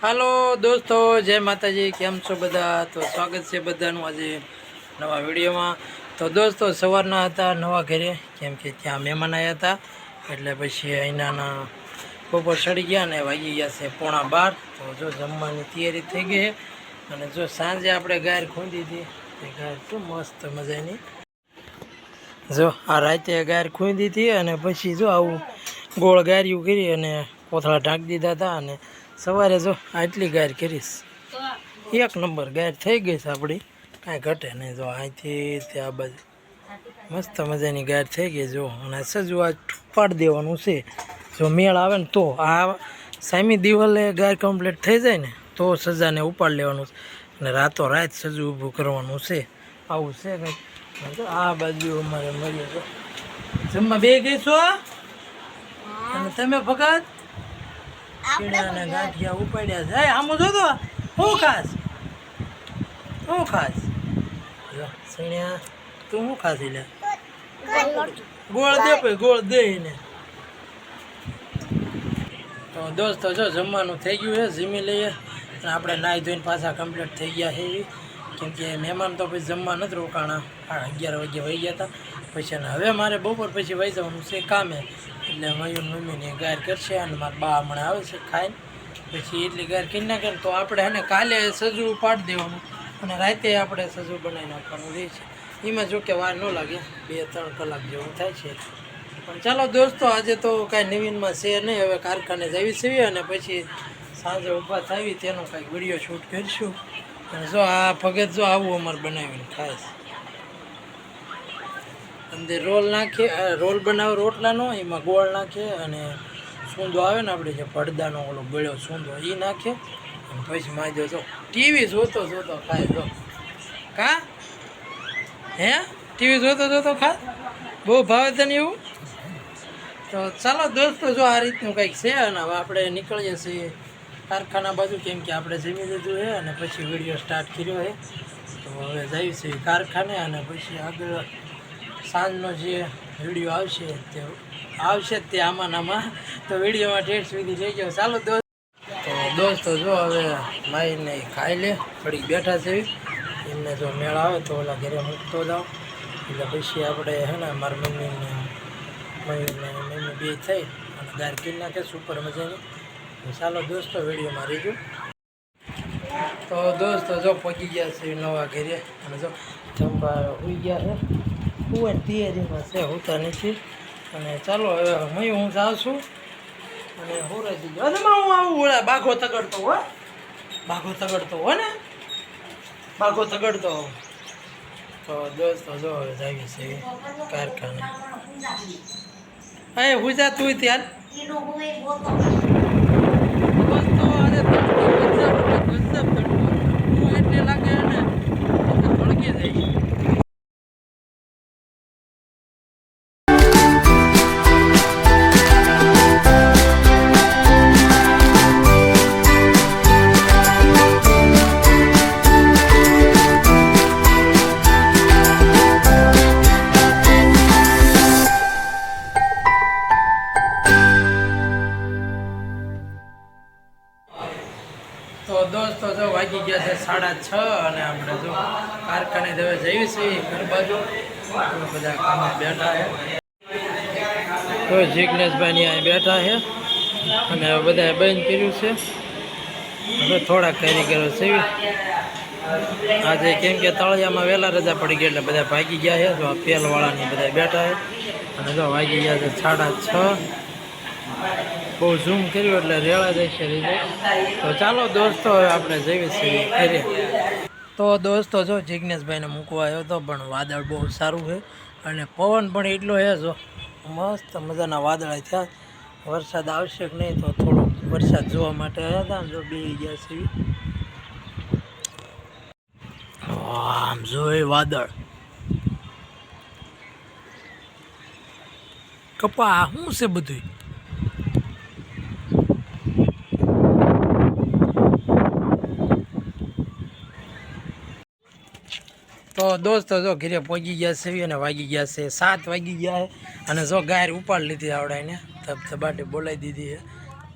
હાલો દોસ્તો, જય માતાજી, કેમ છો બધા? તો સ્વાગત છે બધાનું આજે નવા વિડીયોમાં. તો દોસ્તો, સવારના હતા નવા ઘરે, કેમ કે ત્યાં મહેમાન આવ્યા હતા. એટલે પછી અહીંના બપોર ચડી ગયા ને વાગી ગયા છે પોણા બાર. તો જો જમવાની તૈયારી થઈ ગઈ અને જો સાંજે આપણે ગાયર ખૂંદી હતી તે ગાયર શું મસ્ત મજાની. જો, આ રાતે ગાયર ખૂંદી હતી અને પછી જો આવું ગોળ ગાર્યું કરી અને કોથળા ઢાંકી દીધા હતા અને સવારે જો આટલી ગાયર કરીશ. એક નંબર ગાયર થઈ ગઈ છે આપણી કાંઈ ઘટે નહીં જો અહીંથી ત્યાં બાજુ. મસ્ત મજાની ગાયર થઈ ગઈ જો. અને સજુ આ પાડી દેવાનું છે. જો મેળ આવે ને તો આ સામી દિવાલે ગાયર કમ્પ્લીટ થઈ જાય ને તો સજાને ઉપાડ લેવાનું છે. અને રાતો રાત સજુ ઊભું કરવાનું છે. આવું છે કંઈક. આ બાજુ અમારે મળીએ જમવા બે ગઈ છો? અને તમે ભગત? કીડા અને ગાંઠિયા ઉપાડ્યા છે. આમ જો તો હું ખાસ હું ખાસ જો, તું શું ખાસ લે ગોળ દે પછી ગોળ દે ને તો દોસ્તો જો જમવાનું થઈ ગયું છે જમી લઈએ. અને આપણે નાહી ધોઈને પાછા કમ્પ્લીટ થઈ ગયા છે કેમ કે મહેમાન તો પછી જમવા નથી રોકાણા. આ અગિયાર વાગ્યા વહી ગયા હતા. પછી હવે મારે બપોર પછી વહી જવાનું છે કામે. એટલે મયુર મમ્મીને ગાયર કરશે અને મારા બા હમણાં આવે છે ખાઈને. પછી એટલી ગાયર કરી નાખે તો આપણે એને કાલે સજુ પાડી દેવાનું અને રાતે આપણે સજુ બનાવી નાખવાનું રહે છે. એમાં જો કે વાર ન લાગે, બે ત્રણ કલાક જેવું થાય છે. પણ ચાલો દોસ્તો, આજે તો કાંઈ નવીનમાં છે નહીં, હવે કારખાને જવી છે અને પછી સાંજે ઊભા થાવી, તેનો કાંઈક વીડિયો શૂટ કરીશું. અને જો આ ભગત જો આવું અમારે બનાવીને ખાય છે. અંદર રોલ નાખે અ, રોલ બનાવે રોટલાનો એમાં ગોળ નાખે અને સૂંદો આવે ને આપણે જે પડદાનો ઓલો ગળ્યો સૂંદો એ નાખે. પછી માજો જો ટીવી જોતો જોતો ખાય જો કા? હે? ટીવી જોતો જોતો ખા બહુ ભાવે તને એવું? તો ચાલો દોસ્તો જો આ રીતનું કંઈક છે અને હવે આપણે નીકળીએ છીએ કારખાના બાજુ કેમ કે આપણે જમી લીધું છે અને પછી વીડિયો સ્ટાર્ટ કર્યો છે. તો હવે જઈએ છીએ કારખાને અને પછી આગળ સાંજનો જે વીડિયો આવશે તે આવશે તે આમાં આમાં. તો વિડીયોમાં ઠેઠ સુધી રહી જાઓ. ચાલો દોસ્ત તો દોસ્તો જો હવે માઈને ખાઈ લે. થોડીક બેઠા છે. એમને જો મેળ આવે તો ઓલા ઘરે મૂકતો જાઓ એટલે પછી આપણે હે ને મારા મમ્મીને મમ્મીને મમ્મી બે થઈ અને ગાર કરી નાખે સુપર મજાની. ચાલો દોસ્તો વિડીયોમાં રહીજો. તો દોસ્તો જો પહોંચી ગયા છે નવા ઘરે. અને જો ચંપા ઉઈ ગયા છે. હું તૈયારીમાં છે હોતા નથી. અને ચાલો હવે હું હું જાઉં છું. અને હોરાઈ દીધું હું આવું ઓલા બાઘો તગડતો હો બાઘો તગડતો હો ને? બાઘો તગડતો હો તો દોસ્તો જો હવે જાવી છે કારખાને. હા હુજા તું ત્યાર? વાગી ગયા છે સાડા છ અને આપણે જો કારખાને હવે જઈએ છીએ ઘર બાજુ. બધા કામે બેઠા છે. તો જિજ્ઞેશભાઈ અહીં બેઠા છે અને હવે બધાએ બંધ કર્યું છે. હવે થોડાક કારીગરો છે. આજે કેમ કે તળિયામાં વહેલા રજા પડી ગઈ એટલે બધા ભાગી ગયા છે. જો આ પેલવાળાની બધા બેઠા છે. અને જો વાગી ગયા છે સાડા છ. બહુ ઝૂમ કર્યું એટલે રેળા જશે રીતે તો ચાલો દોસ્તો આપણે જઈએ છીએ ઘરે. તો દોસ્તો, જો જિજ્ઞેશભાઈને મૂકવા આવ્યો હતો પણ વાદળ બહુ સારું છે અને પવન પણ એટલો છે, જો. મસ્ત મજાના વાદળા થયા. વરસાદ આવશે કે નહીં તો થોડો વરસાદ જોવા માટે આવ્યા હતા જો બે ગયા છે આમ જો એ વાદળ. કપા શું છે બધું તો દોસ્તો જો ઘરે પહોંચી ગયા છે અને વાગી ગયા છે, સાત વાગી ગયા છે. અને જો ગાયર ઉપાડ લીધી આવડાને એને ધબાટે બોલાવી દીધી છે.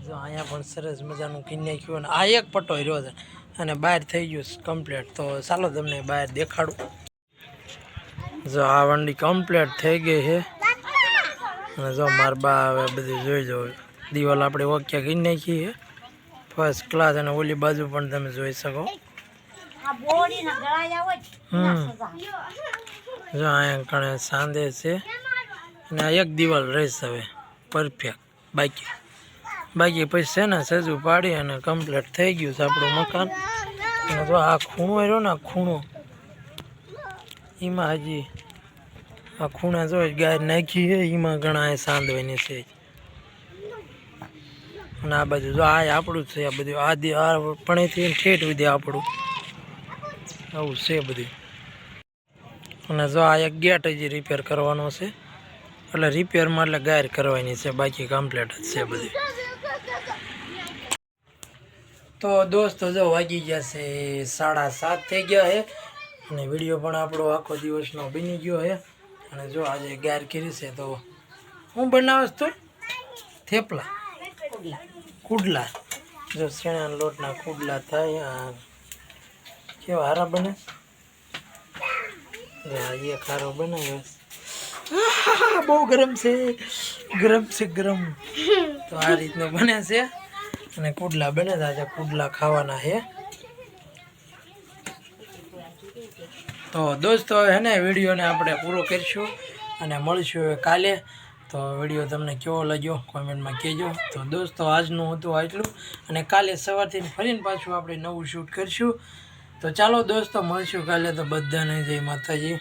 જો અહીંયા પણ સરસ મજાનું કીન નાખ્યું અને આ એક પટ્ટો રહ્યો છે. અને બહાર થઈ ગયું કમ્પ્લીટ તો ચાલો તમને બહાર દેખાડું. જો આ વંડી કમ્પ્લીટ થઈ ગઈ છે. અને જો માર બા હવે બધું જોઈ જવું દિવાલ આપણે ઓકે કીન નાખી ફર્સ્ટ ક્લાસ અને ઓલી બાજુ પણ તમે જોઈ શકો. જો અહીંયા કણે સાંધે છે. અને આ એક દિવાલ રહેશે હવે. પરફેક્ટ બાકી. બાકી પછી છે ને સજુ પાડી અને કમ્પ્લીટ થઈ ગયું છે આપણું મકાન. અને જો આ ખૂણો રહ્યો ને આ ખૂણો એમાં હજી આ ખૂણા જો ગાય નાખી છે એમાં ઘણા એ સાંધવાની છે અને આ બાજુ જો આ આપણું જ છે આ બધું આ દી આ પણેથી ઠેઠ સુધી આપણું. આવું છે બધી. અને જો આ એક ગેટ હજી રિપેર કરવાનો છે. એટલે રિપેરમાં એટલે ગાયર કરવાની છે બાકી કમ્પ્લીટ જ છે બધી. તો દોસ્તો જો વાગી ગયા છે સાડા સાત થઈ ગયા છે અને વીડિયો પણ આપણો આખો દિવસનો બની ગયો છે અને જો આજે ગાયર કરી છે તો હું બનાવીશ તું? થેપલા. કુડલા. જો શેણા લોટના કુડલા થાય આ કેવા હારા બને? બહુ ગરમ છે. ગરમ છે, ગરમ. તો આ રીતનું બને છે. અને કુડલા બને આજે કુડલા ખાવાના છે. તો દોસ્તો હે ને વિડીયોને આપણે પૂરો કરીશું અને મળીશું હવે કાલે. તો વીડિયો તમને કેવો લાગ્યો, કોમેન્ટમાં કહેજો. તો દોસ્તો, આજનું હતું આટલું. અને કાલે સવારથી ફરીને પાછું આપણે નવું શૂટ કરીશું. તો ચાલો દોસ્તો મળશું કાલે તો બધાને જય માતાજી.